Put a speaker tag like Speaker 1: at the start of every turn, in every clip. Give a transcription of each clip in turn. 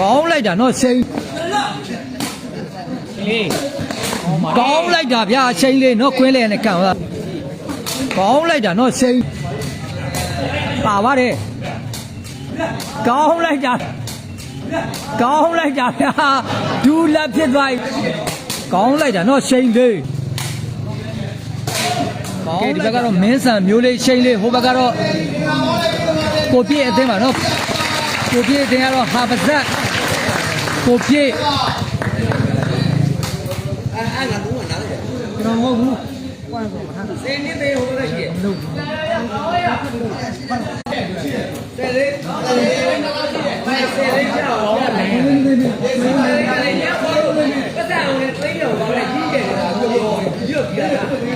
Speaker 1: ကောင်းလိုက်တာနော်ရှိန်
Speaker 2: လေး
Speaker 1: ကောင်းလိုက်တာဗျာရှိန်လေးနော်ကွင်းလေးနဲ့ကန်သွားကောင်းလိုက်တာနော်ရှိန်ပါပါတယ်ကောင်းလိုက်တာကောင်းလိုက်တာဗျာဒူလက်ဖြစ်သွားပြီကောင်းလိုက်တာနော်ရှိန်လေးကဲဒီဘက်ကတော့မင်းဆန်မျိုးလေးရှိန်လေးဟိုဘက်ကတော့ကိုပြည့်အသိမ်းပါနော်ကိုပြည့်အသိမ်းကတော့ဟာပါဇက် ကိုပြည့်ကျွန်တော်မဟုတ်ဘူးကွာဆိုမှာစင်းနေသေးဟိုလည်းရှိတယ်လို့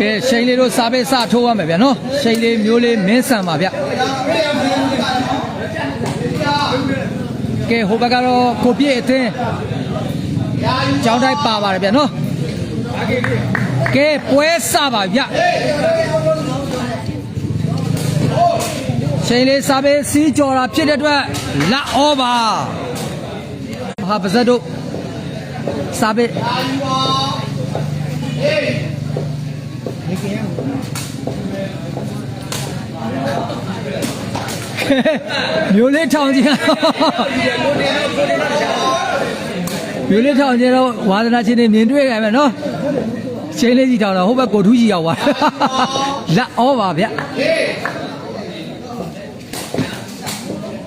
Speaker 1: ကဲရှိန်လေးတို့စားပေးစထိုးရမယ်ဗျာနော်ရှိန်လေးမျိုးလေးမင်းဆန်ပါဗျ ကဲဟိုဘက်ကတော့ကိုပြည့်အသင်းကျောင်းတိုင်းပါပါတယ်ဗျာနော်ကဲပွဲစပါဗျချိန်လေးစားပေးစီးကြော်တာဖြစ်တဲ့အတွက်လက်ဩပါဟာပါဇက်တို့စားပေး မျိုးလေးထောင်ကြီးမျိုးလေးထောင်ကြီးတော့ဝါသနာချင်းနေမြင်တွေ့ကြမယ်နော်ချင်းလေးကြီးတောင်တော့ဟိုဘက်ကိုထူးကြီးရောက်သွားလက်ဩပါဗျ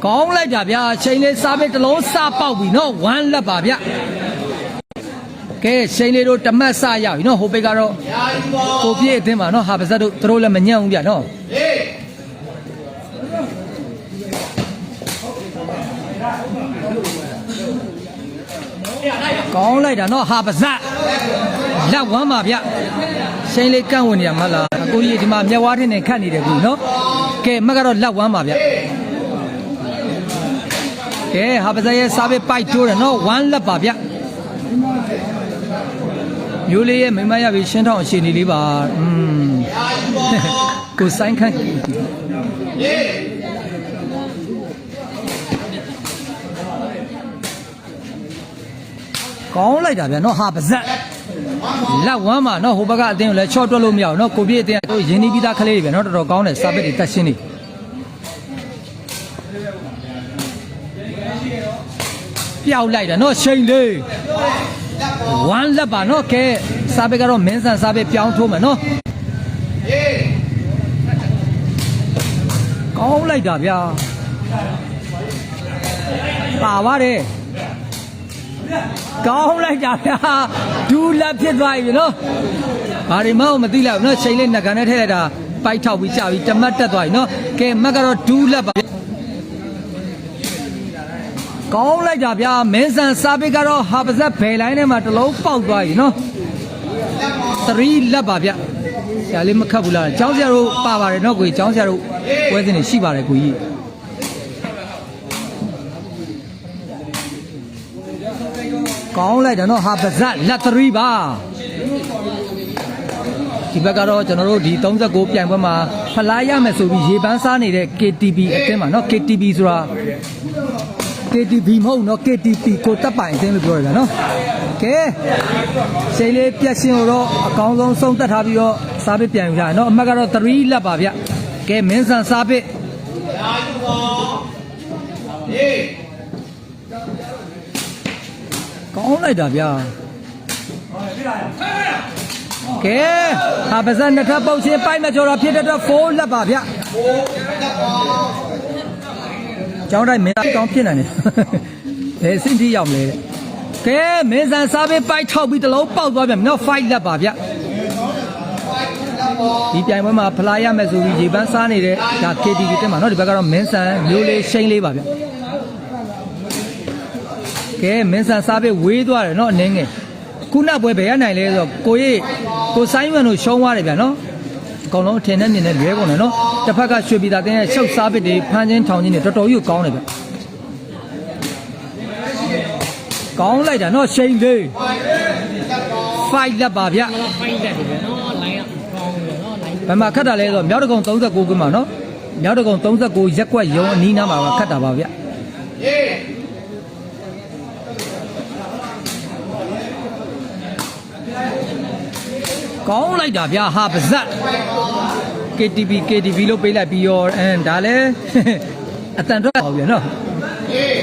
Speaker 1: ကောင်းလိုက်တာဗျာချင်းလေးစားပေးတစ်လုံးစားပေါက်ပြီနော်ဝမ်းလက်ပါဗျကဲချင်းလေးတို့တမတ်စရပြီနော်ဟိုဘက်ကတော့ကိုပြည့်အသင်းပါနော်ဟာပါဇက်တို့သူတို့လည်းမညံ့ဘူးဗျနော် ကောင်းလိုက်တာနော်ဟာပါဇက်လက်ဝမ်းပါဗျရှိန်လေးကန့်ဝင်နေရမလားအကိုကြီးဒီမှာမျက်ဝါးထင်းနဲ့ခတ်နေတယ်ကူနော်ကဲမကတော့လက်ဝမ်းပါဗျကဲဟာပါဇက်ရဲ့စားပေးပိုက်တိုးတယ်နော်ဝမ်းလက်ပါဗျမျိုးလေးရဲ့မိမရပြီရှင်းထောင်းအခြေအနေလေးပါอืมကိုဆိုင်ခန့် ကောင်းလိုက်တာဗျနော်ဟာပါဇက်လက်ဝမ်းမှာနော်ဟိုဘက်ကအတင်းကိုလည်းချော့တွက်လို့မရအောင်နော်ကိုပြည့်အတင်းကတို့ရင်းနှီးပြီးသားကလေးတွေပဲနော်တော်တော်ကောင်းတယ်စာပစ်တွေတက်ရှင်းနေပျောက်လိုက်တာနော်ရှိန်လေးဝမ်းလက်ပါနော်ကဲစာပစ်ကတော့မင်းဆန်စာပစ်ပြောင်းထိုးမယ်နော်ကောင်းလိုက်တာဗျာပါပါတယ် ကောင်းလိုက်ကြဗျာဒူလက်ဖြစ်သွားပြီနော်ဘာတွေမှမသိလိုက်ဘူးနော်ချိန်လေးနှကန်နဲ့ထည့်လိုက်တာပိုက်ထောက်ပြီးကြာပြီးတမတ်တက်သွားပြီနော်ကဲမက်ကတော့ဒူလက်ပါကောင်းလိုက်ကြဗျာမင်းဆန်စားပိတ်ကတော့ဟာပါဇက်ဘယ်လိုင်းထဲမှာတစ်လုံးပေါက်သွားပြီနော်3လက်ပါဗျဆရာလေးမခတ်ဘူးလားကျောင်းဆရာတို့ပါပါတယ်နော်ကိုကြီးကျောင်းဆရာတို့ပွဲစဉ်တွေရှိပါတယ်ကိုကြီး ကောင်းလိုက်တယ်နော်ဟာပါဇက်လက်3ပါဒီဘက်ကတော့ကျွန်တော်တို့ဒီ39ပြိုင်ပွဲမှာဖလားရမယ်ဆိုပြီးရေပန်းစားနေတဲ့ KTB အသင်းပါနော် KTB ဆိုတာ KTB မဟုတ်နော် KTP ကိုတက်ပိုင်အသင်းလို့ပြောရတာနော်ကဲစိတ်လေးပြက်ရှင်ကိုတော့အကောင်းဆုံးဆုံးသက်ထားပြီးတော့စားပစ်ပြန်ယူကြရနော်အမှတ်ကတော့3လက်ပါဗျကဲမင်းဆန်စားပစ်ကော င်းလိုက်တာဗျာကဲဟာပါဇက်နှစ်ထပ်ပုတ်ချင်းပိုက်မကျော်တာဖြစ်တဲ့အတွက်4လက်ပါဗျကျောင်းတိုင်းမင်းသားကောင်းဖြစ်နိုင်တယ်ဘယ်အဆင့်ထိရောက်မလဲကဲမင်းဆန်စားပေးပိုက်ထောက်ပြီးတလုံးပေါက်သွားပြန်နော်5လက်ပါဗျဒီပြိုင်ပွဲမှာဖလာရမယ်ဆိုပြီးရေပန်းစားနေတဲ့ဒါ KTV တက်မှာနော်ဒီဘက်ကတော့မင်းဆန်မျိုးလေးရှိန်လေးပါဗျ ကဲမင်းဆန်စားပေးဝေးသွားတယ်နော်အနေငယ်ခုနောက်ပွဲဘယ်ရနိုင်လဲဆိုတော့ကိုရိကိုဆိုင်းဝမ်တို့ရှုံးသွားတယ်ဗျာနော်အကောင်လုံးထင်တဲ့မြင်နဲ့လွဲကုန်တယ်နော်တစ်ဖက်ကရွှေပြည်သားတင်းရဲ့ရှုပ်စားပစ်တွေဖမ်းချင်းထောင်ချင်းတွေတော်တော်ကြီးကောင်းတယ်ဗျာကောင်းလိုက်တာနော်ရှိန်သေး fight လက်ပါဗျာ
Speaker 2: fight လက်ပဲနော်လိုင်းကကောင်းတယ်နော်လိုင်း
Speaker 1: ဘယ်မှာခတ်တာလဲဆိုတော့မြောက်တကုံ39ကွင်းမှာနော်မြောက်တကုံ39ရက်ကွက်ရုံအနီးနားမှာခတ်တာပါဗျာ ကောင်းလိုက်တာဗျာဟာပါဇက် KTV KTV လို့ပေးလိုက်ပြီးရောအင်းဒါလဲအတန်တော့ပါဗျာနော်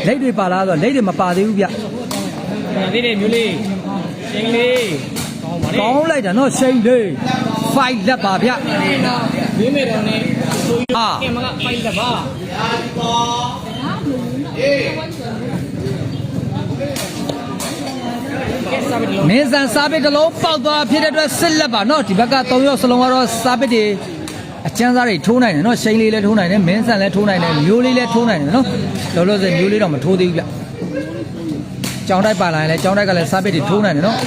Speaker 1: လက်တွေပါလားဆိုတော့လက်တွေမပါသေးဘူးဗျ
Speaker 2: ဒါသေးတယ်မျိုးလေးရှင်းလေးကောင်းပါလေ
Speaker 1: ကောင်းလိုက်တာနော်ရှိန်လေးဖိုက်လက်ပါဗျ
Speaker 2: ဝင်းမေတော်နဲ့ဆိုရ
Speaker 1: အာ
Speaker 2: ကင်မကဖိုက်တပါကဲစားပြီးလုံး
Speaker 1: မင်းစံစားပစ်တစ်လုံးပေါက်သွားဖြစ်တဲ့အတွက်စစ်လက်ပါနော်ဒီဘက်က၃ရောက်စလုံးကတော့စားပစ်တွေအကျန်းစားတွေထိုးနိုင်တယ်နော်ရှိန်လေးလည်းထိုးနိုင်တယ်မင်းစံလည်းထိုးနိုင်တယ်မျိုးလေးလည်းထိုးနိုင်တယ်နော်လောလောဆယ်မျိုးလေးတော့မထိုးသေးဘူးဗျကြောင်းတိုက်ပါလာရင်လည်းကြောင်းတိုက်ကလည်းစားပစ်တွေထိုးနိုင်တယ်နော်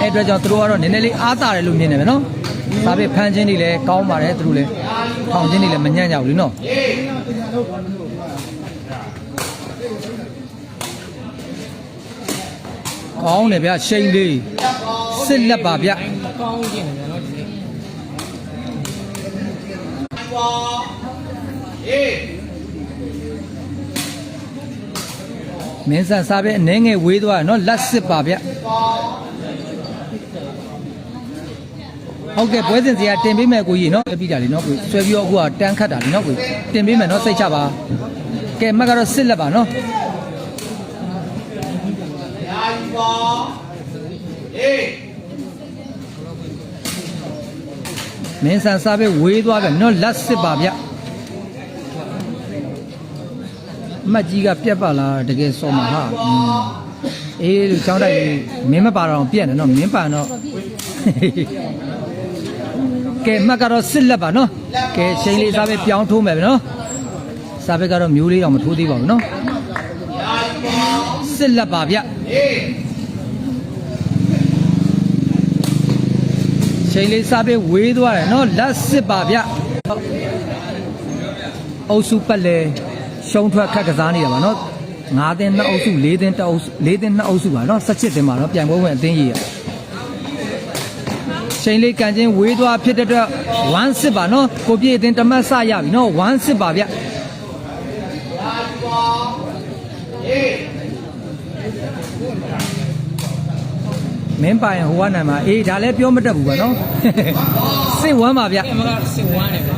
Speaker 1: အဲ့အတွက်ကြောင့်သူတို့ကတော့နည်းနည်းလေးအားတာတယ်လို့မြင်တယ်ပဲနော်စားပစ်ဖမ်းခြင်းတွေလည်းကောင်းပါတယ်သူတို့လည်းထောင်ခြင်းတွေလည်းမညံ့ကြဘူးလीနော် ကောင်းတယ်ဗျရှိန်လေးစစ်လက်ပါဗျ
Speaker 2: မကောင်းကျင်တယ်နော်ဒီနေ့
Speaker 1: မင်းဆန်စားပဲအနှဲငယ်ဝေးသွားတယ်နော်လက်စစ်ပါဗျဟုတ်ကဲ့ပွဲစဉ်စီကတင်ပေးမယ်ကိုကြီးနော်ပြီးတာလीနော်ကိုဆွဲပြီးတော့အခုကတန်းခတ်တာလीနော်ကိုတင်ပေးမယ်နော်စိတ်ချပါကဲမက်ကတော့စစ်လက်ပါနော် မင်းဆန်စားပဲဝေးသွားပဲနော်လက်စစ်ပါဗျအမတ်ကြီးကပြက်ပါလားတကယ်စော်မှာဟာอืมအေးလို့ချောင်းတိုက်လေးမင်းမပါတော့ပြက်တယ်နော်မင်းပါတော့ကဲမှတ်ကတော့စစ်လက်ပါနော်ကဲချိန်လေးစားပဲပြောင်းထိုးမယ်ဗျနော်စားပဲကတော့မျိုးလေးတော့မထိုးသေးပါဘူးနော်စစ်လက်ပါဗျ ချိန်လေးစားပဲဝေးသွားတယ်နော်လက်စစ်ပါဗျအုပ်စုပတ်လေရှုံးထွက်ခက်ကစားနေတာပါနော်9သင်း2အုပ်စု4သင်း1အုပ်စု4သင်း2အုပ်စုပါနော်17သင်းပါနော်ပြန်ပွဲဝင်အသင်းကြီးရချိန်လေးကန်ချင်းဝေးသွားဖြစ်တဲ့အတွက်1စစ်ပါနော်ကိုပြည့်အတင်းတမတ်စရပြီနော်1စစ်ပါဗျ မင်းပိုင်ဟိုကနိုင်မှာအေးဒါလည်းပြောမတတ်ဘူးပါနော်စစ်1ပါဗျ
Speaker 2: ကင်မကစစ်ဝမ်းတယ်ဗျာ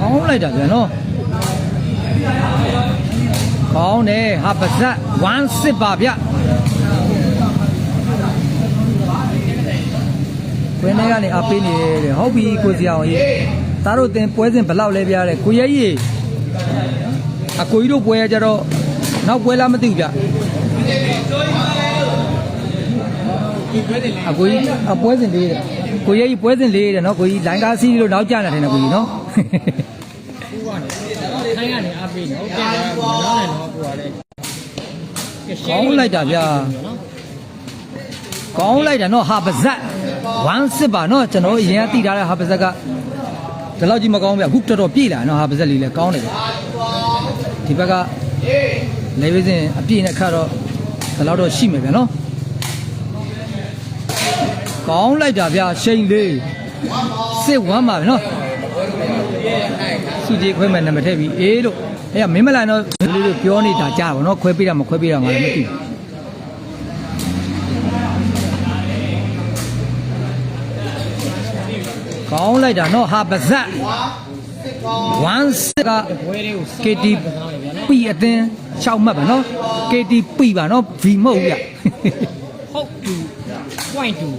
Speaker 1: ကောင်းလိုက်တာဗျနော်ကောင်းတယ်ဟာပါဇက်1စစ်ပါဗျဝင်းထဲကနေအပေးနေတယ်ဟုတ်ပြီကိုစီအောင်ကြီးသားတို့တင်ပွဲစဉ်ဘယ်လောက်လဲပြရတယ်ကိုရဲကြီး အကိုကြီးတို့ပွဲရကြတော့နောက်ပွဲလားမသိဘူးဗျအကိုကြီးအပွဲစဉ်လေးတယ်ကိုရဲကြီးပွဲစဉ်လေးတယ်နော်ကိုကြီးလိုင်းကားစီးလို့နောက်ကျနေတယ်နော်ကိုကြီးနော်
Speaker 2: ခိုင်းကနေအပေးနော်ကဲမနောင်းနဲ့နော်ကိုကလည်း
Speaker 1: ကောင်းလိုက်တာဗျာကောင်းလိုက်တာနော်ဟာပါဇက်1စစ်ပါနော်ကျွန်တော်တို့အရင်ကတည်ထားတဲ့ဟာပါဇက်ကဒီလောက်ကြီးမကောင်းဗျအခုတော်တော်ပြည့်လာနော်ဟာပါဇက်လေးလည်းကောင်းတယ်ဗျ ဒီဘက်ကလေဝိစင်အပြည့်နဲ့ခါတော့ဒီလောက်တော့ရှိမယ်ဗျနော်ကောင်းလိုက်တာဗျရှိန်လေးစစ်1ပါဗျနော်စုကြည်ခွဲမဲ့နံပါတ်ထည့်ပြီးအေးလို့အဲ့ကမင်းမလာတော့ဒီလေးတို့ပြောနေတာကြားပါတော့ခွဲပေးတာမခွဲပေးတာငါလည်းမသိဘူးကောင်းလိုက်တာနော်ဟာပါဇက် 1စစ်က
Speaker 2: ဘွဲလေးကို
Speaker 1: KT
Speaker 2: ပစားတယ်ဗျာနော်
Speaker 1: P အသင်း6မှတ်ပါနော် KT P ပါနော် V မဟုတ်ဘူးဗျ
Speaker 2: ဟုတ်တူ point တူ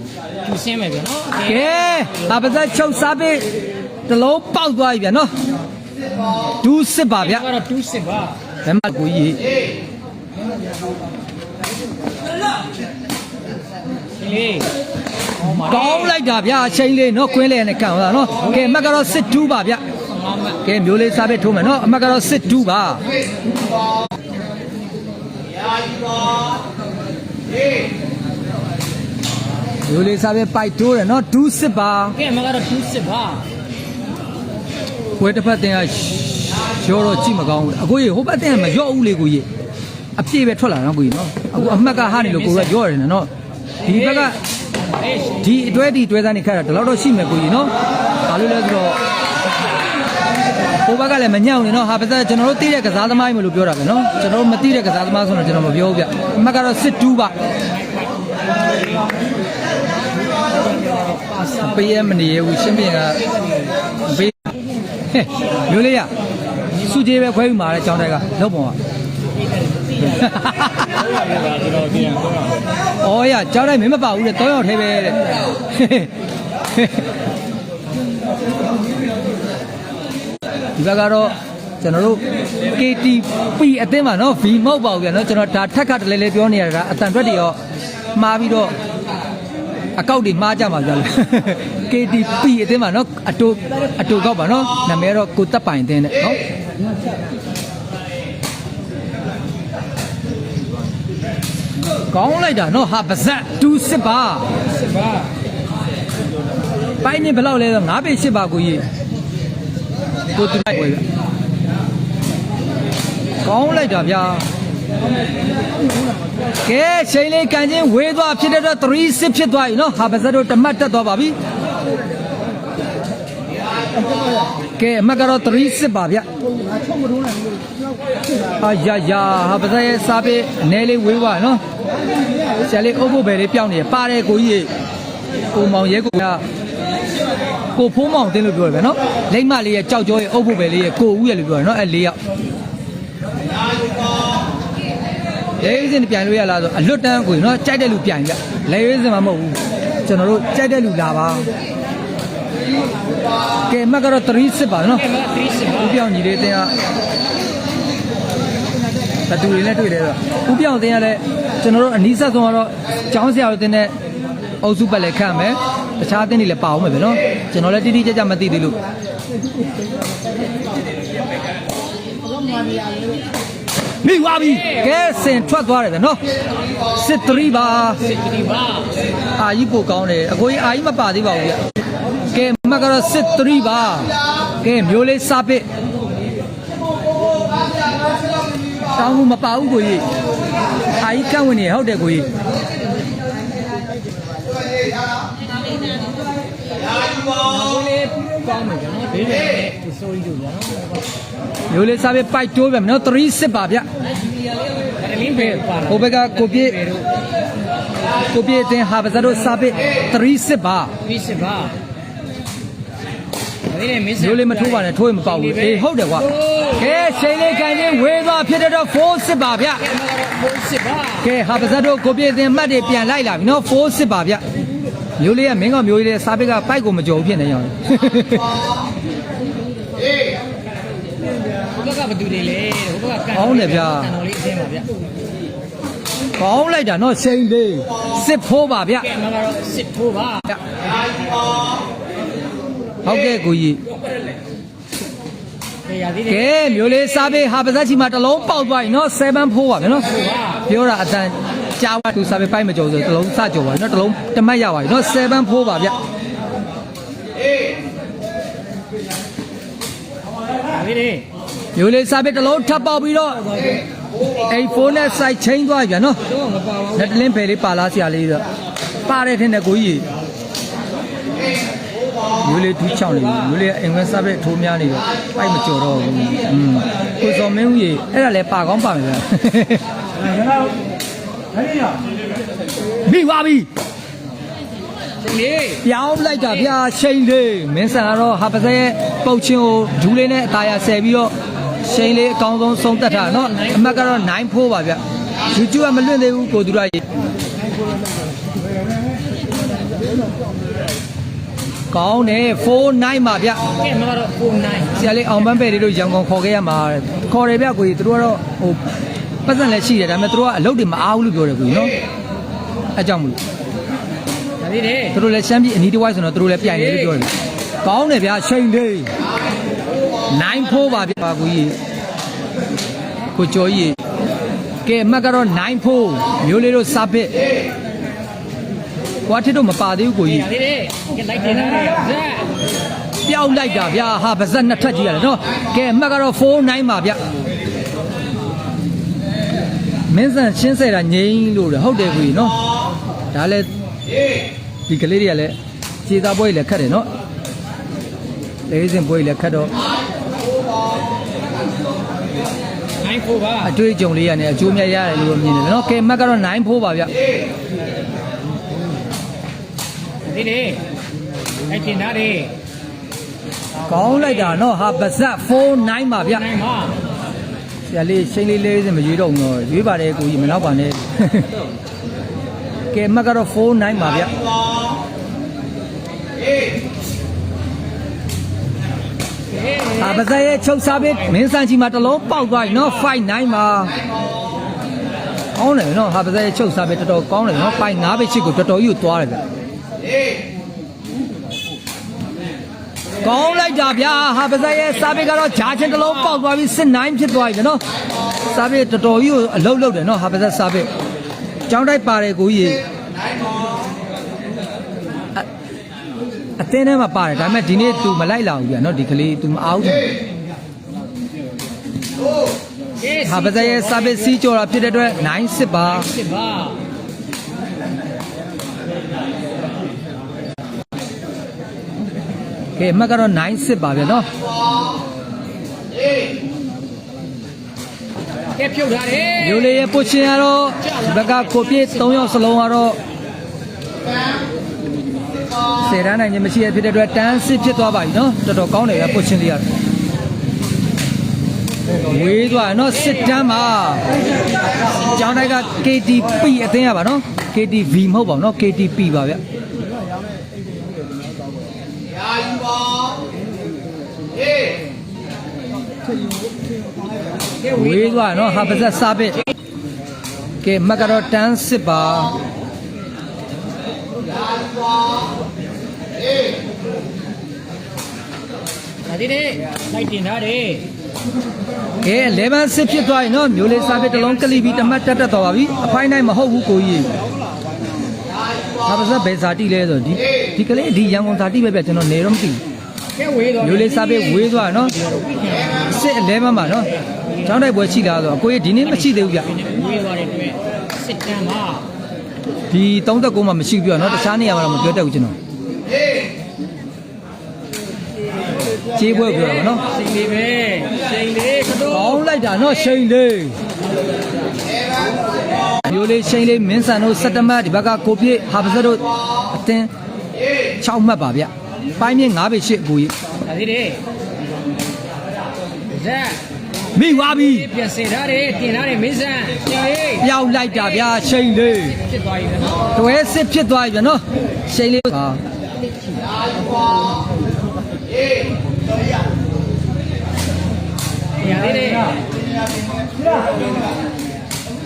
Speaker 2: ကျူစင်းမယ်ဗျာနော်
Speaker 1: ကဲဟာပါဇက်ချုပ်စားပေးတစ်လုံးပေါက်သွားပြီဗျနော်ဒူးစစ်ပါဗျ
Speaker 2: ကတော့2စစ်ပါ
Speaker 1: ဘယ်မှာကိုကြီး
Speaker 2: ဒီလေးကောင်းပါ
Speaker 1: ကောင်းလိုက်တာဗျအချိန်လေးနော်ခွင်းလေးနဲ့ကန်သွားနော်ကဲအမှတ်ကတော့စစ်2ပါဗျ
Speaker 2: 5မှတ်
Speaker 1: ကဲမျိုးလေးစားပေးထိုးမယ်နော်အမှတ်ကတော့စစ်2ပါမျိုးလေးစားပေးပိုက်တိုးတယ်နော်ဒူးစစ်ပါ
Speaker 2: ကဲမကတော့2စစ်ပါ
Speaker 1: ဝဲတစ်ဖက်တင်ကရောတော့ကြည့်မကောင်းဘူးအကိုကြီးဟိုဘက်တင်ကမရော့ဘူးလေကိုကြီးအပြည့်ပဲထွက်လာတော့ကိုကြီးနော်အခုအမှတ်ကဟာနေလို့ကိုကရော့ရတယ်နော်ဒီဘက်က
Speaker 2: အေး
Speaker 1: ဒီအတွဲဒီအတွဲသားနေခါတာဒီလောက်တော့ရှိမယ်ကိုကြီးနော်ဘာလို့လဲဆိုတော့ ဟိုဘက်ကလည်းမညောင်နေနော်ဟာပါဇက်ကျွန်တော်တို့သိတဲ့ကစားသမားကြီးမလို့ပြောတာပဲနော်ကျွန်တော်တို့မသိတဲ့ကစားသမားဆိုတော့ကျွန်တော်မပြောဘူးဗျအမှတ်ကတော့စစ်တူးပါပေးရမနေရဘူးရှင်းပြကပေးမျိုးလေးရစုကြည်ပဲခွဲပြီးมาတဲ့အကြောင်းတိုက်ကလောက်ပေါ်ပါ
Speaker 2: ကျွန်တော်ပြန်တော့
Speaker 1: ဩရကြောင်းတိုင်းမင်းမပါဘူးတဲ့၃ယောက်ထဲပဲတဲ့ ဒီဘက်ကတော့ကျွန်တော်တို့ KTP အသင်းမှာနော် V မဟုတ်ပါဘူးဗျာနော်ကျွန်တော်ဒါထက်ကတလဲလဲပြောနေရတာအတန်တွက်တွေရောမှားပြီးတော့အကောက်တွေမှားကြမှာဗျာလေ KTP အသင်းမှာနော်အတူအတူကောက်ပါနော်နာမည်ကတော့ကိုတက်ပိုင်အသင်းနဲ့နော်ကောင်းလိုက်တာနော်ဟာပါဇက်2စစ်ပါ
Speaker 2: စစ်ပါ
Speaker 1: ပိုင်းနေဘယ်လောက်လဲဆို9ပေ8ပါကိုကြီး ကိုတူလိုက်ဝယ်ဗျကောင်းလိုက်တာဗျာကဲချိန်လေးကန်ချင်းဝေးသွားဖြစ်တဲ့တော့3 6ဖြစ်သွားပြီနော်ဟာပါဇက်တို့တမတ်တက်သွားပါပြီကဲအမတ်ကတော့3 6ပါဗျအာယာယာဟာပါဇက်ရဲ့စားပေးအနေလေးဝေးသွားနော်ဆရာလေးအုပ်ဖို့ပဲလေးပြောင်းနေပါတယ်ကိုကြီးကိုမောင်ရဲကိုက ကိုဖိုးမောင်တင်းလို့ပြောရပဲနော်လိမ့်မလေးရဲ့ကြောက်ကြောရဲ့အုပ်ဖို့ပဲလေးရဲ့ကိုဦးရဲ့လို့ပြောရနော်အဲလေးယောက်လေးစင်ပြန်လို့ရလားဆိုအလွတ်တန်းကိုနော်ကြိုက်တဲ့လူပြန်ပြလေရေးစင်မှာမဟုတ်ဘူးကျွန်တော်တို့ကြိုက်တဲ့လူလာပါကဲမကတော့3စစ်ပါနော်
Speaker 2: အဲ့မှာ3စစ်ပါ
Speaker 1: ဦးပြောင်ကြီးလေးတင်းကဘသူတွေနဲ့တွေ့တယ်ဆိုဦးပြောင်တင်းကလည်းကျွန်တော်တို့အနီးဆက်ဆုံးကတော့ကျောင်းဆရာတို့တင်းနဲ့ အုပ်စုပတ်လည်းခန့်မယ်တခြားတင်းတွေလည်းပါအောင်မယ်ဗျနော်ကျွန်တော်လည်းတိတိကျကျမသိသေးလို့မိသွားပြီကဲစင်ထွက်သွားတယ်ဗျနော်စစ်3ပါ
Speaker 2: စစ်တီပါ
Speaker 1: အာကြီးပိုကောင်းတယ်အကိုကြီးအာကြီးမပါသေးပါဘူးဗျကဲမကတော့စစ်3ပါကဲမျိုးလေးစားပစ်တောင်းမှုမပါဘူးကိုကြီးအာကြီးကန့်ဝင်နေဟုတ်တယ်ကိုကြီး
Speaker 2: ကိုလေးကောင်းမယ်ကျွန်တော်ဘေးနဲ့ဒီဆိုရီတို့နော်
Speaker 1: မျိုးလေးစားပစ်ပိုက်တိုးဗျနော်3စစ်ပါဗျ
Speaker 2: ဒါလင်းပဲပါ
Speaker 1: ဟိုဘက်ကကိုပြည့်ကိုပြည့်အတင်းဟာပါဇတ်တို့စားပစ်3စစ်ပါ
Speaker 2: 3စစ်ပါဒါလေးမင်း
Speaker 1: မျိုးလေးမထိုးပါနဲ့ထိုးရင်မပေါက်ဘူးအေးဟုတ်တယ်ကွာကဲချိန်လေးကန်ချင်းဝေးသွားဖြစ်တဲ့တော့4စစ်ပါဗျ
Speaker 2: 4စစ်ပါ
Speaker 1: ကဲဟာပါဇတ်တို့ကိုပြည့်အတင်းမှတ်တွေပြန်လိုက်လာပြီနော်4စစ်ပါဗျ မျိုးလေးကမင်းကမျိုးလေးစားပစ်ကပိုက်ကိုမကြော်ဘူးဖြစ်နေရောင်
Speaker 2: ဟိုဘက်ကဘသူတွေလဲဟိုဘက်ကကန်တော်လေးအဆင်းပါဗျ
Speaker 1: ကောင်းလိုက်တာနော်ချိန်လေးစစ်ဖိုးပါဗျ
Speaker 2: ကဲမှာတော့စစ်ထိုးပါ
Speaker 1: ဟုတ်ကဲ့ကိုကြီး
Speaker 2: ကဲရသေးတယ်
Speaker 1: ကဲမျိုးလေးစားပေးဟာပါဇက်ချီမှာတစ်လုံးပေါက်သွားပြီနော်7ဖိုးပါဗျနော်ပြောတာအတန် ကြားဝသူစားပေးပိုက်မကြော်ဆိုတစ်လုံးစကြော်ပါနော်တစ်လုံးတမတ်ရပါပြီနော်7ဖိုးပါဗျ
Speaker 2: ဒါလေးလေး
Speaker 1: မျိုးလေးစားပေးတစ်လုံးထပ်ပေါက်ပြီးတော့အိမ်ဖုန်းနဲ့စိုက်ချင်းသွားပြီဗျနော်
Speaker 2: တော့မပါဘူး
Speaker 1: လက်တလင်းဖယ်လေးပါလားဆရာလေးတော့ပါတယ်ထင်တယ်ကိုကြီးမျိုးလေးဒူးချောင်းနေပြီမျိုးလေးအိမ်ဝဲစားပေးထိုးများနေတော့ပိုက်မကြော်တော့ဘူးอืมကိုစော်မင်းဦးကြီးအဲ့ဒါလည်းပါကောင်းပါမယ်ဗျ မိပါပြီ
Speaker 2: လေး
Speaker 1: ပြောင်းလိုက်တာဗျာချိန်လေးမင်းဆန်ကတော့ဟာပစဲရဲ့ပုတ်ချင်းကိုဒူးလေးနဲ့အသားရဆယ်ပြီးတော့ချိန်လေးအကောင်းဆုံးဆုံးသက်တာเนาะအမတ်ကတော့9ဖိုးပါဗျ YouTube ကမလွင့်သေးဘူးကိုသူရကြီးကောင်းတယ်49ပါဗျ
Speaker 2: ကဲမှာတော့49
Speaker 1: ဆရာလေးအောင်ပန်းပဲလေးတို့ရန်ကုန်ခေါ်ခဲ့ရမှာတဲ့ခေါ်တယ်ဗျကိုကြီးသူတို့ကတော့ဟို ပတ်စံလည်းရှိတယ်ဒါပေမဲ့သူတို့ကအလုပ်တွေမအားဘူးလို့ပြောတယ်ကိုကြီးနော်အဲကြောင့်မလို့
Speaker 2: ဒါလေးလေး
Speaker 1: သူတို့လည်းရှမ်းပြည်အနီးတစ်ဝိုက်ဆိုတော့သူတို့လည်းပြိုင်တယ်လို့ပြောတယ်။ကောင်းတယ်ဗျာချိန်လေး9ဖိုးပါဗျာကိုကြီးကိုကျော်ကြီးကဲအမှတ်ကတော့9ဖိုးမျိုးလေးတို့စားပစ်ကွာထစ်တို့မပါသေးဘူးကိုကြီး
Speaker 2: ဒါလေးလေးကဲလိုက်တင်တာလေးဇက်
Speaker 1: ပျောက်လိုက်တာဗျာဟာပါဇက်နှစ်ထပ်ကြီးရတယ်နော်ကဲအမှတ်ကတော့49ပါဗျာ မင်းစံရှင်းဆဲတာငိမ့်လို့လေဟုတ်တယ်ကိုကြီးနော်ဒါလည်းဒီကလေးတွေကလည်းခြေသားပွဲကြီးလည်းခတ်တယ်နော်လေးစင်ပွဲကြီးလည်းခတ်တော့
Speaker 2: နိုင်ဖို့ပါ
Speaker 1: အတွေ့အကြုံလေးရတယ်အကျိုးမြတ်ရတယ်လို့မြင်တယ်နော်ကဲမက်ကတော့9ဖိုးပါဗျ
Speaker 2: ဒီလေအဲ့တင်သားတွေ
Speaker 1: ကောင်းလိုက်တာနော်ဟာပါဇက်49ပါဗျ
Speaker 2: နိုင်ပါ
Speaker 1: ဆ ရာလေးရှိန်လေးလေးစမရွေးတော့ဘူးနော်ရွေးပါတယ်ကိုကြီးမနောက်ပါနဲ့ကဲမက်ကတော့49ပါဗျအာပဇက်ရဲ့ချုပ်စားပေးမင်းစံကြီးမှာတစ်လုံးပေါက်သွားပြီနော်5 9မှာကောင်းတယ်နော်ဟာပဇက်ရဲ့ချုပ်စားပေးတော်တော်ကောင်းတယ်နော်5 9ပဲချစ်ကိုတော်တော်ကြီးကိုသွားတယ်ဗျ ကောင်းလိုက်တာဗျာဟာပဇက်ရဲ့စားပေးကတော့ဂျာချင်းတစ်လုံးပေါက်သွားပြီစစ်9ဖြစ်သွားပြီနော်စားပေးတော်တော်ကြီးကိုအလုတ်လုတ်တယ်နော်ဟာပဇက်စားပေးကြောင်းတိုက်ပါတယ်ကိုကြီးအတင်းထဲမှာပါတယ်ဒါပေမဲ့ဒီနေ့ तू မလိုက်လာဘူးဗျာနော်ဒီကလေး तू မအောင်ဘူးဟာပါဇက်ရဲ့ service စီးကြော်တာဖြစ်တဲ့အတွက်9စစ်ပါ
Speaker 2: စစ်ပါ
Speaker 1: ကဲအမှတ်ကတော့9စစ်ပါဗျာနော်
Speaker 2: ကဲဖြုတ်ထားတယ်
Speaker 1: မျိုးလေးရဲ့ပုတ်ချင်းကတော့ဒီဘက်ကကိုပြည့်3ယောက်စလုံးကတော့စေရန်နိုင်ခြင်းမရှိရဖြစ်တဲ့အတွက်တန်းစစ်ဖြစ်သွားပါပြီနော်တော်တော်ကောင်းတယ်ဗျပုတ်ချင်းလေးကတော့ဝေးသွားနော်စစ်တန်းပါကျောင်းတိုက်က KTP အသင်းရပါနော် KTV မဟုတ်ပါဘူးနော် KTP ပါဗျ
Speaker 2: ကဲ ဝေး
Speaker 1: ဝေးသွားနော်ဟာပါဇက်စားပစ်ကဲမက်ကတော့တန်းစစ်ပါ
Speaker 2: ဒါဒီလေလိုက်တင်ထားတယ်
Speaker 1: ကဲ11စစ်ဖြစ်သွားရင်နော်မျိုးလေးစားပစ်တစ်လုံးကလိပြီးတမတ်တက်တက်သွားပါပြီအဖိုင်းနိုင်မဟုတ်ဘူးကိုကြီးဟာပါဇက်ဘယ်စာတိလဲဆိုဒီဒီကလေးဒီရန်ကုန်စာတိပဲပြကျွန်တော်နေတော့မသိ
Speaker 2: ကဲဝေးတော့
Speaker 1: ဘူး မျိုးလေးစားပစ်ဝေးသွားနော်စစ်11မှာနော်ကျောင်းတိုက်ပွဲရှိလားဆိုတော့ကိုကြီးဒီနေ့မရှိသေးဘူးဗျ
Speaker 2: ဝေးသွားတဲ့အတွက်စစ်တမ်းပါ
Speaker 1: ဒီ39မှာမရှိဘူးပြနော်တခြားနေရာမှာတော့မပြောတတ်ဘူးကျွန်တော်ကြေးပွဲပြောတာပါနော်
Speaker 2: စိန်လေးပဲစိန်လေးကတော့
Speaker 1: ကောင်းလိုက်တာနော်ရှိန်လေးမျိုးလေးရှိန်လေးမင်းဆန်တို့စက်တမတ်ဒီဘက်ကကိုပြည့်ဟာပစက်တို့အတင်း6မှတ်ပါဗျ ပိုင်းမြင့်9ပေ8အကူကြီး
Speaker 2: ဒါဒီလေဇက်
Speaker 1: မိသွားပြီ
Speaker 2: ပြန်စင်ထားတယ်တင်ထားတယ်မင်းစံစိန်လေး
Speaker 1: ပျောက်လိုက်တာဗျာရှိန်လေး
Speaker 2: ဖြစ်သွားပြီနော်
Speaker 1: တွဲစစ်ဖြစ်သွားပြီဗျနော်ရှိန်လေးပါ
Speaker 2: ညာလေးလေ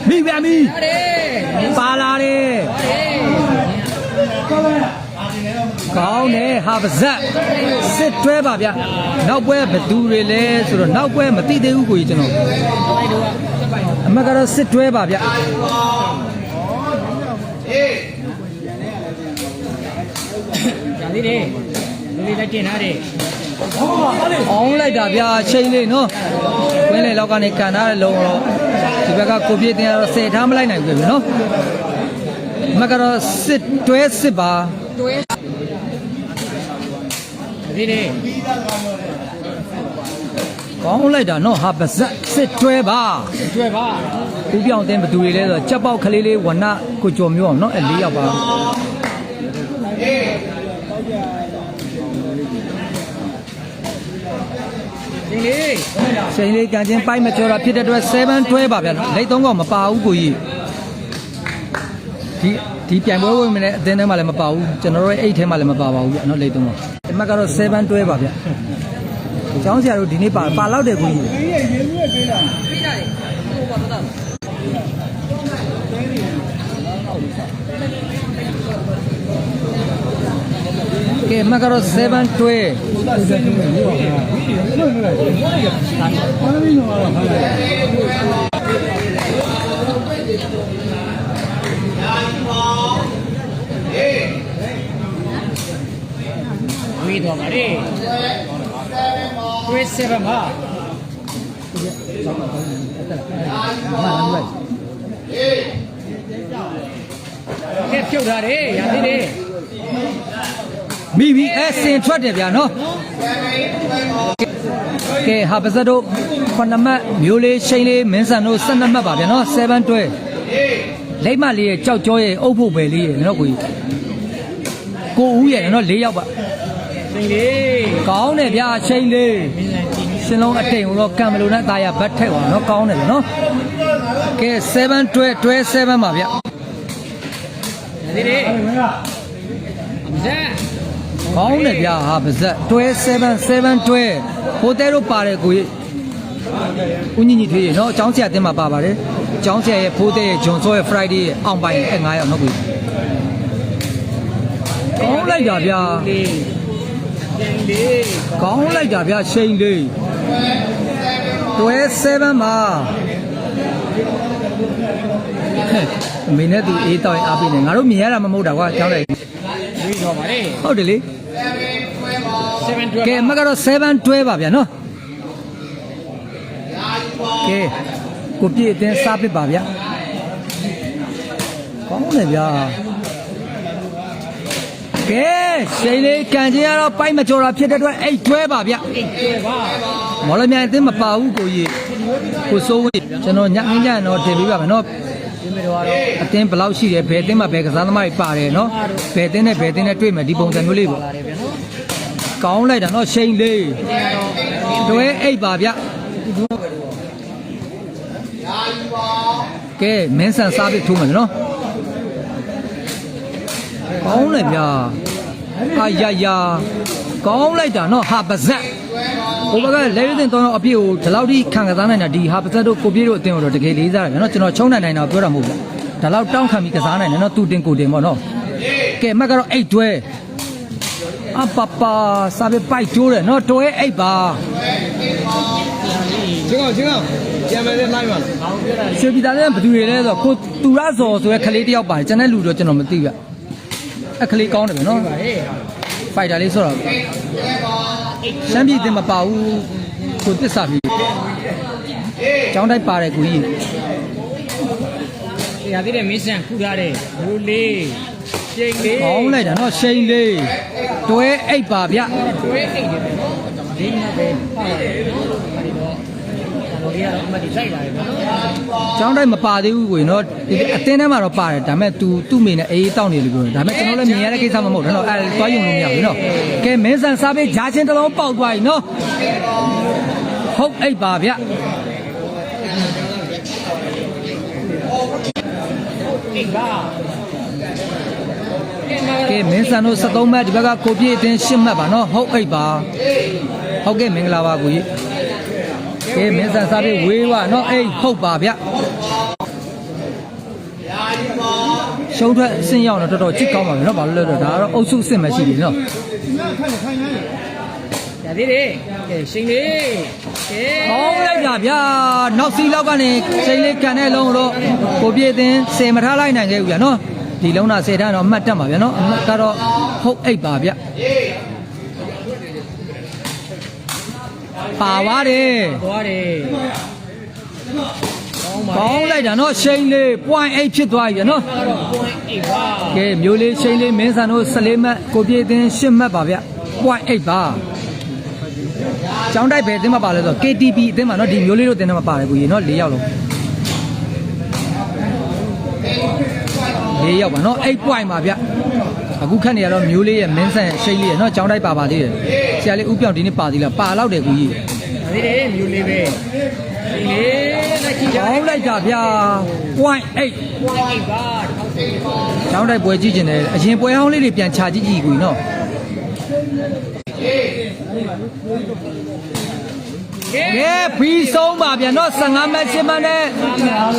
Speaker 1: မိပြန်ပြီ
Speaker 2: ထားတယ်မင်းစံ
Speaker 1: ပါလာတယ်
Speaker 2: တယ်
Speaker 1: ကောင်းတယ်ဟာပါဇက်စစ်တွဲပါဗျနောက်ပွဲဘယ်သူတွေလဲဆိုတော့နောက်ပွဲမသိသေးဘူးကိုကြီးကျွန်တော်
Speaker 2: လိုက်တော့စက်ပိုင်
Speaker 1: အမတ်ကတော့စစ်တွဲပါဗျ
Speaker 2: ညာလေးလေလေးလိုက်တင်ထားတယ်
Speaker 1: အောင်လိုက်တာဗျာချိန်လေးနော်ဝင်းလေလောက်ကနေကန်ထားတဲ့လုံးတော့ဒီဘက်ကကိုပြည့်တင်ကတော့ဆယ်ထားမလိုက်နိုင်ဘူးဗျနော်အမတ်ကတော့စစ်တွဲစစ်ပါ
Speaker 2: တွဲ ဒီလေ
Speaker 1: ကောင်းလိုက်တာနော်ဟာပါဇက်စစ်တွဲပါ
Speaker 2: တွဲပါ
Speaker 1: ဦးပြောင်တင်ဘသူတွေလဲဆိုတော့ကြက်ပေါက်ကလေးလေးဝနကိုကျော်မျိုးအောင်နော်အဲလေးယောက်ပါ
Speaker 2: ဒီလေ
Speaker 1: ချိန်လေးကန်ချင်းပိုင်းမကျော်တာဖြစ်တဲ့အတွက်7တွဲပါဗျာနော်လက်သုံးកောင်မပါဘူးကိုကြီးဒီဒီပြိုင်ပွဲဝင်မနေအသင်းထဲမှာလည်းမပါဘူးကျွန်တော်တို့ရဲ့အိတ်ထဲမှာလည်းမပါပါဘူးဗျာနော်လက်သုံးកောင် အမတ်ကတော့7တွဲပါဗျာအကြောင်းဆရာတို့ဒီနေ့ပါပါလောက်တယ်ကိုကြီးကဲအမတ်ကတော့7တွဲ
Speaker 2: ဝေးတော့ပါလေတွဲ7 ပါ
Speaker 1: အမတ်လည်းလိုက်
Speaker 2: ကဲဖြုတ်ထားတယ်ညာသေးတယ်
Speaker 1: မိပြီအဲစင်ထွက်တယ်ဗျာနော်ကဲဟာပါစတို့ခုနမတ်မျိုးလေးရှိန်လေးမင်းဆန်တို့12မှတ်ပါဗျာနော်7တွဲလိမ့်မလေးရဲ့ကြောက်ကြောရဲ့အုပ်ဖို့ပဲလေးရဲ့နော်ကိုကြီးကိုဦးရဲ့နော်၄ယောက်ပါ
Speaker 2: စိန်လေး
Speaker 1: ကောင်းတယ်ဗျာရှိန်လေး
Speaker 2: မင်းလည်းကြည့်
Speaker 1: စင်လုံးအတိမ်ကိုတော့ကံမလို့နဲ့တာရဘတ်ထက်ပါနော်ကောင်းတယ်ဗျာနော်ကဲ7တွဲတွဲ7ပါဗျာ
Speaker 2: ဒီလေးအမဇက်
Speaker 1: ကောင်းတယ်ဗျာဟာပါဇက်တွဲ7 7တွဲဟိုတဲတို့ပါတယ်ကိုကြီးဦးညီညီထွေးရေနော်အကြောင်းဆရာအတင်းမှာပါပါတယ်အကြောင်းဆရာရဲ့ဖိုးတဲရဲ့ဂျွန်စောရဲ့ Friday ရဲ့အောင်ပိုင်ရဲ့9ရောက်နော်ကိုကြီးကောင်းလိုက်တာဗျာ
Speaker 2: လေးစိန်လေး
Speaker 1: ကောင်းလိုက်တာဗျာရှိန်လေးတွဲ7ပါဟဲ့အမေနဲ့သူအေးတောင်းရင်အားပေးနေငါတို့မြင်ရတာမမဟုတ်တာကွာကျောင်းလိုက်
Speaker 2: ဒီတော့ပါလေ
Speaker 1: ဟုတ်တယ်လေ
Speaker 2: 7 12
Speaker 1: ကဲအမကတော့7တွဲပါဗျာနော်ကဲကိုပြည့်အတင်းစားပစ်ပါဗျာကောင်းတယ်ဗျာ ကဲရှိန်လေးကန်ကြီးကတော့ပိုက်မကြော်တာဖြစ်တဲ့အတွက်အိတ်တွဲပါဗျာ
Speaker 2: အိတ်ကျွဲပါ
Speaker 1: မော်လမြိုင်အတင်းမပါဘူးကိုကြီးကိုစိုးဝင်းကျွန်တော်ညငင်းကြရင်တော့တင်ပေးပါမယ်နော်
Speaker 2: ဒီမေတော်ကတော့
Speaker 1: အတင်းဘယ်လောက်ရှိတယ်ဘယ်အတင်းမှာဘယ်ကစားသမားတွေပါတယ်နော်ဘယ်အတင်းနဲ့ဘယ်အတင်းနဲ့တွေ့မယ်ဒီပုံစံမျိုးလေးပေါ့
Speaker 2: လာတယ်ဗျနော်
Speaker 1: ကောင်းလိုက်တာနော်ရှိန်လေး
Speaker 2: ဒီကတော့
Speaker 1: တွဲအိတ်ပါဗျကဲမင်းဆန်စားပြီးထိုးမယ်နော် ကောင်းလေဗျာအာရရာကောင်းလိုက်တာနော်ဟာပါဇက်ဟိုဘက်ကလဲရတဲ့တော့အပြည့်ကိုဒီလောက်ထိခံကစားနိုင်တာဒီဟာပါဇက်တို့ကိုပြေတို့အတင်းတို့တကယ်လေးစားတယ်နော်ကျွန်တော်ချုံနိုင်နိုင်တော့ပြောတာမဟုတ်ဘူးဒါလောက်တောင်းခံပြီးကစားနိုင်တယ်နော်သူတင်ကိုတင်ပေါ့နော်ကဲမက်ကတော့အိတ်တွဲအပပါစားပြီးပိုက်ကျိုးတယ်နော်တွဲအိတ်ပါ
Speaker 2: ချင်းအောင်ချင်းအောင်ကျန်မယ်တဲ့လိုက်ပါလား
Speaker 1: ရွှေပြည်သားလည်းဘယ်သူတွေလဲဆိုတော့ကိုတူရဇော်ဆိုရဲကလေးတယောက်ပါတယ်ကျွန်တဲ့လူတော့ကျွန်တော်မသိဘူး အဲ့ကလေးကောင်းတယ်ဗျနော်
Speaker 2: ပါလေ
Speaker 1: ဖိုက်တာလေးဆိုတော့ရှမ်းပြည်တင်မပါဘူးကိုတစ္ဆာပြီကျောင်းတိုက်ပါတယ်ကိုကြီး
Speaker 2: ဒီဟာဒီတဲ့မင်းဆန်ခုထားတယ်ဘူလေးစိန်လေး
Speaker 1: ကောင်းလိုက်တာနော်ရှိန်လေးတွဲအိတ်ပါဗျ
Speaker 2: ကျွဲအိတ်တယ်နော်ဒီနေ့ပဲပါရတယ်နော်ဒီ တော့တော်ကြီးကတော့အမှတ်ကြီးစိုက်လာတယ်နော်
Speaker 1: ကျောင်းတိုက်မပါသေးဘူးကိုကြီးနော်ဒီအတင်းထဲမှာတော့ပါတယ်ဒါပေမဲ့ तू သူ့မိနဲ့အေးတောက်နေလို့ပြောတယ်ဒါပေမဲ့ကျွန်တော်လည်းမြင်ရတဲ့ကိစ္စမမဟုတ်ဘူးနော်အဲ့တွားယုံလို့မရဘူးနော်ကဲမင်းဆန်စားပေးဂျာချင်းတစ်လုံးပေါက်သွားပြီနော်ဟုတ်အိတ်ပါဗျ
Speaker 2: အိတ်ပါ
Speaker 1: ကဲမင်းဆန်တို့73မှတ်ဒီဘက်ကကိုပြည့်အတင်း10မှတ်ပါနော်ဟုတ်အိတ်ပါဟုတ်ကဲ့မင်္ဂလာပါကိုကြီး ကဲမင်းဆန်စားပြီးဝေးဝနော်အေးဟုတ်ပါဗျရှုံးထွက်အဆင့်ရောက်တော့တော်တော်ချစ်ကောင်းပါပြီနော်ဘာလို့လဲတော့ဒါကတော့အုပ်စုအဆင့်မရှိဘူးနော်
Speaker 2: ဒါသေးတယ်ကဲရှင်လေးကဲ
Speaker 1: ဟောင်းလိုက်တာဗျာနောက်စီလောက်ကနေချိန်လေးကန်တဲ့လုံးတော့ကိုပြည့်အတင်းဆယ်မထားလိုက်နိုင်ခဲ့ဘူးဗျာနော်ဒီလုံးသာဆယ်ထားတော့အမှတ်တက်ပါဗျာနော်အမှတ်ကတော့ဟုတ်အိတ်ပါဗျ ပါပါတယ်
Speaker 2: သွားတယ်ကောင်းပါ
Speaker 1: ကောင်းလိုက်တာနော်ရှိန်လေး point 8ဖြစ်သွားပြီဗျနော်
Speaker 2: တော့ပွင့်အိတ်ပါ
Speaker 1: ကဲမျိုးလေးရှိန်လေးမင်းဆန်တို့14မှတ်ကိုပြေတင်10မှတ်ပါဗျ point 8ပါကျောင်းတိုက်ပဲအတင်းမပါလဲဆိုတော့ KTP အတင်းမှာနော်ဒီမျိုးလေးတို့တင်တယ်မပါတယ်ကိုကြီးနော်၄ယောက်လုံး၄ယောက်ပါနော်8 point ပါဗျ အခုခက်နေရတော့မျိုးလေးရဲ့မင်းဆန်ရှိန်လေးရဲ့နော်ကျောင်းတိုက်ပါပါသေးတယ်ဆရာလေးဥပြောင်ဒီနေ့ပါသေးလားပါတော့တယ်ကိုကြီး
Speaker 2: ဒါသေးတယ်မျိုးလေးပဲရှင်လေးလက်ကြည့်ကြ
Speaker 1: ကောင်းလိုက်တာဗျာ point 8
Speaker 2: ပွင့်အိတ်ပါထောက်တယ်ပါ
Speaker 1: ကျောင်းတိုက်ပွဲကြည့်ကျင်တယ်အရင်ပွဲဟောင်းလေးတွေပြန်ချကြည့်ကြည့်ကိုကြီးနော်
Speaker 2: ကဲ
Speaker 1: ကဲပြီးဆုံးပါဗျာနော်15မှတ်7မှတ်နဲ့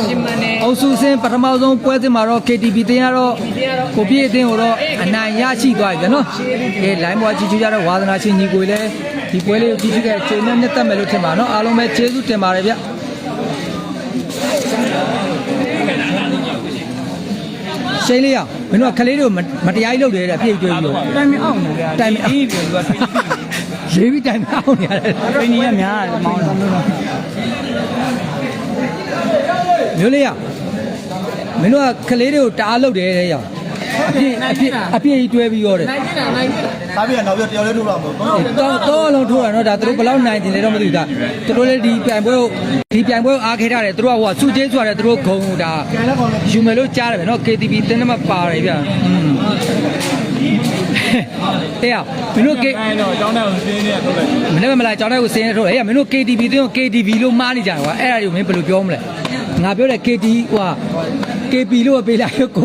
Speaker 2: ရှင်မနဲ့
Speaker 1: အုပ်စုစင်းပထမဆုံးပွဲစဉ်မှာတော့ KTB တင်ရတော့ကိုပြည့်အတင်းကိုတော့အနိုင်ရရှိသွားပြီဗျာနော်ကဲ line ပေါ်ကြည့်ကြရတော့ဝါသနာချင်းညီကိုလည်းဒီပွဲလေးကိုကြည့်ကြည့်ခဲ့ချိန်နဲ့နှစ်သက်မယ်လို့ထင်ပါနော်အားလုံးပဲကျေးဇူးတင်ပါတယ်ဗျရှိန်လေးရမင်းတို့ကကလေးတို့မတရားကြီးလုပ်တယ်တဲ့ပြည့်ကျွေးပြီးတော့
Speaker 2: တိုင်မအောင်နေကြ
Speaker 1: တိုင်မအောင်
Speaker 2: အေးပြီသူက
Speaker 1: ရေးပြီးတိုင်မအောင်နေရတယ်
Speaker 2: တွင်းကြီးကများတယ်မောင်တော်မျိုးတော့
Speaker 1: မျိုးလေးရမင်းတို့ကကလေးတွေကိုတအားလုပ်တယ်တဲ့ရောအပြည့်အပြည့်အပြည့်ကြီးတွဲပြီးရောတယ်
Speaker 2: နိုင်နေတာနိုင်နေတာ
Speaker 3: စားပြီးတော့နောက်ပြီးတယောက်လေးထုတ်တော့မဟုတ်ဘူး
Speaker 1: တော့တော့လုံးထိုးတာနော်ဒါသူတို့ဘယ်လောက်နိုင်တယ်လဲတော့မသိဘူးဒါသူတို့လည်းဒီပြိုင်ပွဲကိုဒီပြိုင်ပွဲကိုအားခဲထားတယ်သူတို့ကဟိုကစုကျေးဆိုရတယ်သူတို့ဂုံဒါ
Speaker 3: ကျန်တဲ့ကောင်လည်း
Speaker 1: ယူမယ်လို့ကြားတယ်ဗျနော် KTV တင်းနမပါတယ်ဗျอืม တဲ့အောင်မင်းတို့ K
Speaker 3: အဲ့တော့အကြောင်းတဲ့ကိုစင်းနေထုတ်လိုက်
Speaker 1: မနေ့ကမလာကြောင်းတဲ့ကိုစင်းရထုတ်တယ်ဟဲ့မင်းတို့ KTV တင်းကို KTV လို့မှားနေကြတယ်ကွာအဲ့ဒါတွေကိုမင်းဘယ်လိုပြောမလဲငါပြောတယ် KT ဟို KP လို့ပဲပေးလိုက်ကို